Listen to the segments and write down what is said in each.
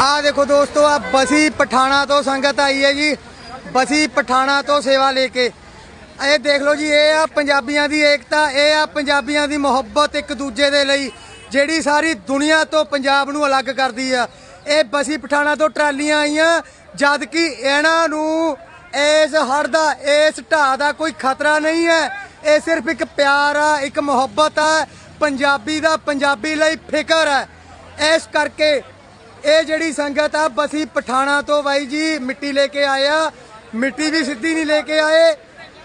ਆ ਦੇਖੋ ਦੋਸਤੋ, ਆ ਬਸੀ ਪਠਾਣਾ ਤੋਂ ਸੰਗਤ ਆਈ ਹੈ ਜੀ। ਬਸੀ ਪਠਾਣਾ ਤੋਂ ਸੇਵਾ ਲੈ ਕੇ। ਇਹ ਦੇਖ ਲਓ ਜੀ, ਇਹ ਆ ਪੰਜਾਬੀਆਂ ਦੀ ਏਕਤਾ, ਇਹ ਆ ਪੰਜਾਬੀਆਂ ਦੀ ਮੁਹੱਬਤ ਇੱਕ ਦੂਜੇ ਦੇ ਲਈ, ਜਿਹੜੀ ਸਾਰੀ ਦੁਨੀਆ ਤੋਂ ਪੰਜਾਬ ਨੂੰ ਅਲੱਗ ਕਰਦੀ ਆ। ਇਹ ਬਸੀ ਪਠਾਣਾ ਤੋਂ ਟਰਾਲੀਆਂ ਆਈਆਂ, ਜਦ ਕਿ ਇਹਨਾਂ ਨੂੰ ਇਸ ਹੜ ਦਾ, ਇਸ ਢਾਹ ਦਾ ਕੋਈ ਖਤਰਾ ਨਹੀਂ ਹੈ। ਇਹ ਸਿਰਫ ਇੱਕ ਪਿਆਰ ਆ, ਇੱਕ ਮੁਹੱਬਤ ਆ। ਪੰਜਾਬੀ ਦਾ ਪੰਜਾਬੀ ਲਈ ਫਿਕਰ ਹੈ ਇਸ ਕਰਕੇ ਇਹ ਜਿਹੜੀ ਸੰਗਤ ਆ, ਬਸੀ ਪਠਾਣਾ ਤੋਂ ਬਾਈ ਜੀ ਮਿੱਟੀ ਲੈ ਕੇ ਆਏ ਆ। ਮਿੱਟੀ ਵੀ ਸਿੱਧੀ ਨਹੀਂ ਲੈ ਕੇ ਆਏ।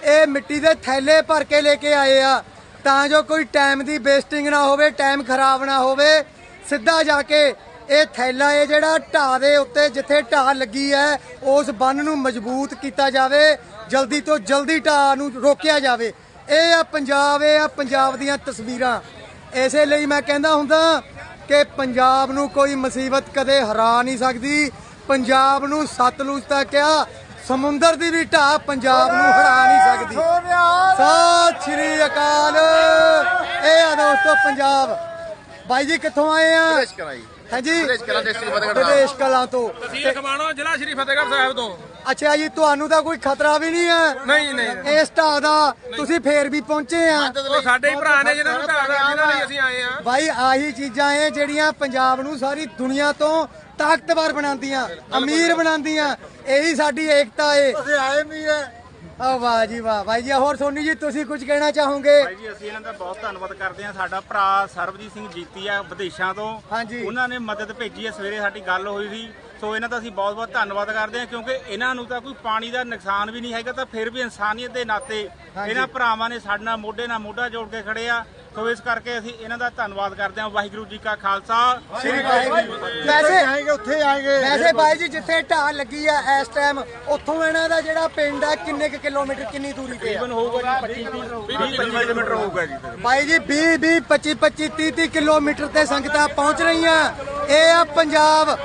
ਇਹ ਮਿੱਟੀ ਦੇ ਥੈਲੇ ਭਰ ਕੇ ਲੈ ਕੇ ਆਏ ਆ। ਤਾਂ ਜੋ ਕੋਈ ਟਾਈਮ ਦੀ ਵੇਸਟਿੰਗ ਨਾ ਹੋਵੇ, ਟਾਈਮ ਖਰਾਬ ਨਾ ਹੋਵੇ, ਸਿੱਧਾ ਜਾ ਕੇ ਇਹ ਥੈਲਾ, ਇਹ ਜਿਹੜਾ ਢਾਹ ਦੇ ਉੱਤੇ ਜਿੱਥੇ ਢਾਹ ਲੱਗੀ ਹੈ, ਉਸ ਬੰਨ ਨੂੰ ਮਜ਼ਬੂਤ ਕੀਤਾ ਜਾਵੇ, ਜਲਦੀ ਤੋਂ ਜਲਦੀ ਢਾਹ ਨੂੰ ਰੋਕਿਆ ਜਾਵੇ। ਇਹ ਆ ਪੰਜਾਬ, ਇਹ ਆ ਪੰਜਾਬ ਦੀਆਂ ਤਸਵੀਰਾਂ। ਇਸੇ ਲਈ ਮੈਂ ਕਹਿੰਦਾ ਹੁੰਦਾ ਕਿ ਪੰਜਾਬ ਨੂੰ ਕੋਈ ਮੁਸੀਬਤ ਕਦੇ ਹਰਾ ਨਹੀਂ ਸਕਦੀ। ਪੰਜਾਬ ਨੂੰ ਸਤਲੁਜ ਤੱਕ ਆ ਸਮੁੰਦਰ ਦੀ ਵੀ ਢਾਹ ਪੰਜਾਬ ਨੂੰ ਹਰਾ ਨਹੀਂ ਸਕਦੀ। ਸਤਿ ਸ਼੍ਰੀ ਅਕਾਲ। ਇਹ ਆ ਦੋਸਤੋ ਪੰਜਾਬ। ਬਾਈ ਜੀ ਕਿੱਥੋਂ ਆਏ ਆ? ਹਾਂਜੀ ਪ੍ਰੇਸ਼ ਕਰਾ ਡਿਸਟ੍ਰਿਕਟ ਫਤਿਹਗੜ੍ਹ ਸਾਹਿਬ। ਕਲਾਂ ਤੋਂ। ਤਸੀਲ ਖਮਾਣੋ ਜ਼ਿਲ੍ਹਾ ਸ਼੍ਰੀ ਫਤਿਹਗੜ੍ਹ ਸਾਹਿਬ ਤੋਂ। ਅੱਛਾ ਜੀ ਤੁਹਾਨੂੰ ਤਾਂ ਕੋਈ ਖਤਰਾ ਵੀ ਨਹੀਂ ਹੈ? ਨਹੀਂ ਨਹੀਂ। ਇਸ ਢਾਹ ਦਾ ਤੁਸੀਂ ਫੇਰ ਵੀ ਪਹੁੰਚੇ ਆ। ਉਹ ਸਾਡੇ ਹੀ ਭਰਾ ਨੇ ਜਿਹਨਾਂ ਨੂੰ ਢਾਦਾ ਜਿਨ੍ਹਾਂ ਲਈ ਅਸੀਂ ਆਏ ਆ। ਭਾਈ ਆਹੀ ਚੀਜ਼ਾਂ ਐ ਜਿਹੜੀਆਂ ਪੰਜਾਬ ਨੂੰ ਸਾਰੀ ਦੁਨੀਆ ਤੋਂ ਤਾਕਤਵਰ ਬਣਾਉਂਦੀਆਂ ਅਮੀਰ ਬਣਾਉਂਦੀਆਂ ਇਹੀ ਸਾਡੀ ਏਕਤਾ ਏ। ਅਸੀਂ ਆਏ ਵੀ ਹੈ ਆ ਵਾਹ ਜੀ ਵਾਹ। ਭਾਈ ਜੀ ਹੋਰ ਸੋਨੀ ਜੀ ਤੁਸੀਂ ਕੁਝ ਕਹਿਣਾ ਚਾਹੋਗੇ? ਭਾਈ ਜੀ ਅਸੀਂ ਇਹਨਾਂ ਦਾ ਬਹੁਤ ਧੰਨਵਾਦ ਕਰਦੇ ਹਾਂ। ਸਾਡਾ ਭਰਾ ਸਰਬਜੀਤ ਸਿੰਘ ਜੀਤੀ ਆ ਵਿਦੇਸ਼ਾਂ ਤੋਂ। ਹਾਂਜੀ। ਉਹਨਾਂ ਨੇ ਮਦਦ ਭੇਜੀ ਹੈ ਸਵੇਰੇ ਸਾਡੀ ਗੱਲ ਹੋਈ ਸੀ। ਸੋ ਇਹਨਾਂ ਦਾ ਅਸੀਂ ਬਹੁਤ ਬਹੁਤ ਧੰਨਵਾਦ ਕਰਦੇ ਹਾਂ ਕਿਉਂਕਿ ਇਹਨਾਂ ਨੂੰ ਤਾਂ ਕੋਈ ਪਾਣੀ ਦਾ ਨੁਕਸਾਨ ਵੀ ਨਹੀਂ ਹੈਗਾ ਤਾਂ ਫਿਰ ਵੀ ਇਨਸਾਨੀਅਤ ਦੇ ਨਾਤੇ ਇਹਨਾਂ ਭਰਾਵਾਂ ਨੇ ਸਾਡੇ ਨਾਲ ਮੋਢੇ ਨਾਲ ਮੋਢਾ ਜੋੜ ਕੇ ਖੜੇ ਆ। ਸੋ ਇਸ ਕਰਕੇ ਅਸੀਂ ਇਹਨਾਂ ਦਾ ਧੰਨਵਾਦ ਕਰਦੇ ਹਾਂ। ਵਾਹਿਗੁਰੂ ਜੀ ਕਾ ਖਾਲਸਾ। ਸ੍ਰੀ ਵਾਹਿਗੁਰੂ ਵੈਸੇ ਆਏਗੇ ਉੱਥੇ ਆਏਗੇ। ਵੈਸੇ ਭਾਈ ਜੀ ਜਿੱਥੇ ਢਾਹ ਲੱਗੀ ਆ ਇਸ ਟਾਈਮ ਉੱਥੋਂ ਇਹਨਾਂ ਦਾ ਜਿਹੜਾ ਪਿੰਡ ਆ ਕਿੰਨੇ ਕੁ ਕਿਲੋਮੀਟਰ ਕਿੰਨੀ ਦੂਰੀ ਤੇ ਆ? ਤਕਰੀਬਨ ਹੋਊਗਾ ਜੀ 25 25 ਕਿਲੋਮੀਟਰ ਹੋਊਗਾ ਜੀ ਭਾਈ ਜੀ 20 20 25 25 30 30 ਕਿਲੋਮੀਟਰ ਤੇ ਸੰਗਤਾਂ ਪਹੁੰਚ ਰਹੀਆਂ। ਇਹ ਆ ਪੰਜਾਬ।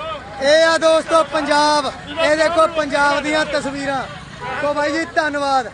ਇਹ ਆ ਦੋਸਤੋ ਪੰਜਾਬ। ਇਹ ਦੇਖੋ ਪੰਜਾਬ ਦੀਆਂ ਤਸਵੀਰਾਂ। ਸੋ ਬਾਈ ਜੀ ਧੰਨਵਾਦ।